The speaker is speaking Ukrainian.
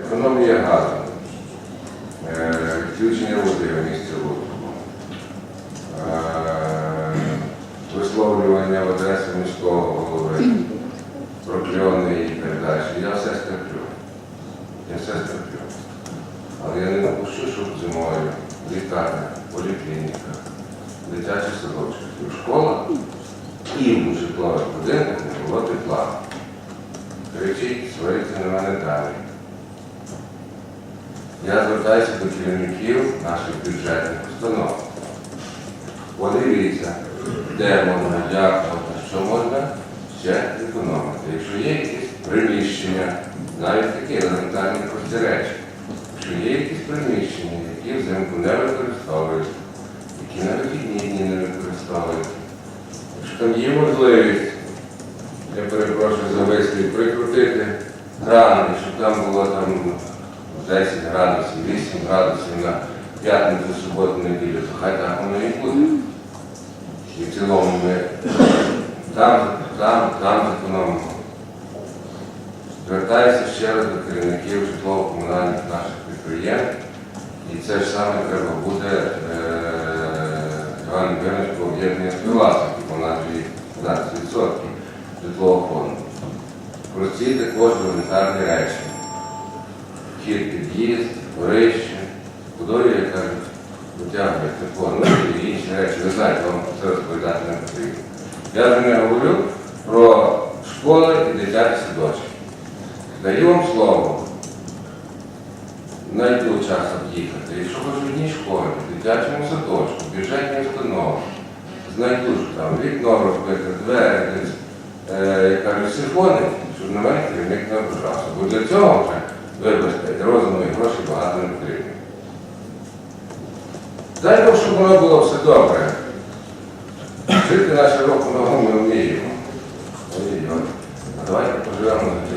Економія газу, Е, відключення води в місті Луцьку, Е, висловлювання в адресу міського голови, прокльони і так далі. Я все стерплю. Я все стерплю. Але я не допущу, щоб зимою лікарня, поліклініка, дитячі садочки, в школах і в житлових будинках не було тепла. Кричіть, свариться на мене далі. Я звертаюся до керівників наших бюджетних установ. Подивіться, де можна, як можна, що можна ще економити. Якщо є якісь приміщення, навіть такі елементарні прості речі, якщо є якісь приміщення, які взимку не використовують, які на вихідні дні не використовують, якщо там є можливість, я перепрошую за вислів, прикрутити кран, щоб там було там 10 градусів, 8 градусів на п'ятницю, суботу, неділю, то хай так воно і буде. І в цілому ми там, там, там зекономимо. Звертаюся ще раз до керівників житлово-комунальних наших підприємств. І це ж саме треба буде е, Іван Євгенович по об'єднання співвласників, у нас же їх 15% житлового фонду. Прості також елементарні речі. Вхід під'їзд, горище, водою, як кажуть, витягує тепло, ну і інші речі. Ви знаєте, вам це розповідати не потрібно. Я вже не говорю про школи і дитячі садочки. Даю вам слово. Найду час об'їхати. Якщо хоч в одній школі, дитячому садочку, бюджетній установі, знайду, що там вікно розбите, двері, десь, е, кажуть, сифони, щоб на мене керівник не ображався. Бо для цього вибачте, розуму і гроші багато не потрібно. Дай Бог, щоб воно було все добре. Жити наші року ногу ми вміємо. А давайте поживемо на